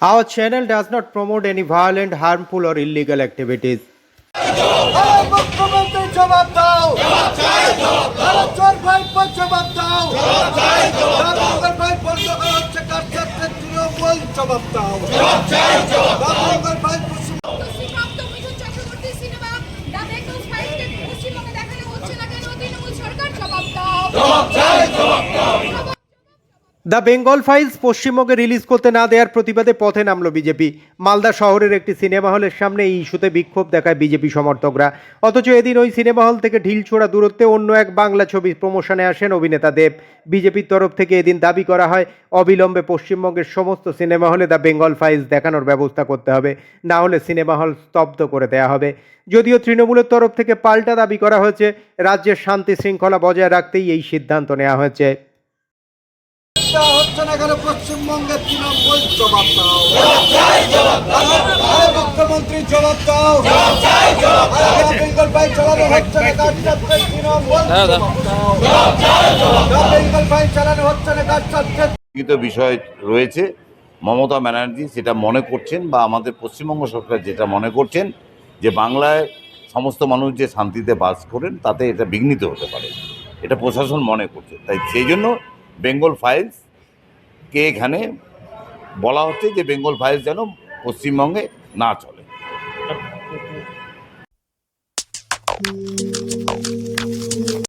Our channel does not promote any violent, harmful, or illegal activities. জবাব দাও জবাব জবাব দাও দ্য বেঙ্গল দ্য ফাইলস পশ্চিমবঙ্গে রিলিজ করতে না দেওয়ার প্রতিবাদে পথে নামলো বিজেপি। মালদা শহরের একটি সিনেমা হলের সামনে এই ইস্যুতে বিক্ষোভ দেখায় বিজেপি সমর্থকরা। অথচ এদিন ওই সিনেমা হল থেকে ঢিলছোড়া দূরত্বে অন্য এক বাংলা ছবি প্রমোশনে আসেন অভিনেতা দেব। বিজেপির তরফ থেকে এদিন দাবি করা হয়, অবিলম্বে পশ্চিমবঙ্গের সমস্ত সিনেমা হলে দ্য বেঙ্গল ফাইলস দেখানোর ব্যবস্থা করতে হবে, না হলে সিনেমা হল স্তব্ধ করে দেওয়া হবে। যদিও তৃণমূলের তরফ থেকে পাল্টা দাবি করা হয়েছে, রাজ্যের শান্তি শৃঙ্খলা বজায় রাখতেই এই সিদ্ধান্ত নেওয়া হয়েছে। দেওয়া হচ্ছে না কেন পশ্চিমবঙ্গের তৃণমূল জবাব দাও। আরে মুখ্যমন্ত্রী জবাব দাও। ভাই চালানো হচ্ছে না কার্যালয়ের তৃণমূল জবাব দাও। বেঙ্গল ভাই চালানো হচ্ছে না কার্যালয়ের বিষয় রয়েছে। মমতা ব্যানার্জি সেটা মনে করছেন বা আমাদের পশ্চিমবঙ্গ সরকার যেটা মনে করছেন যে বাংলায় সমস্ত মানুষ যে শান্তিতে বাস করেন তাতে এটা বিঘ্নিত হতে পারে। এটা প্রশাসন মনে করছে। তাই সেই জন্য বেঙ্গল কে এখানে বলা হচ্ছে যে বেঙ্গল ভাইরাস যেন পশ্চিমবঙ্গে না চলে।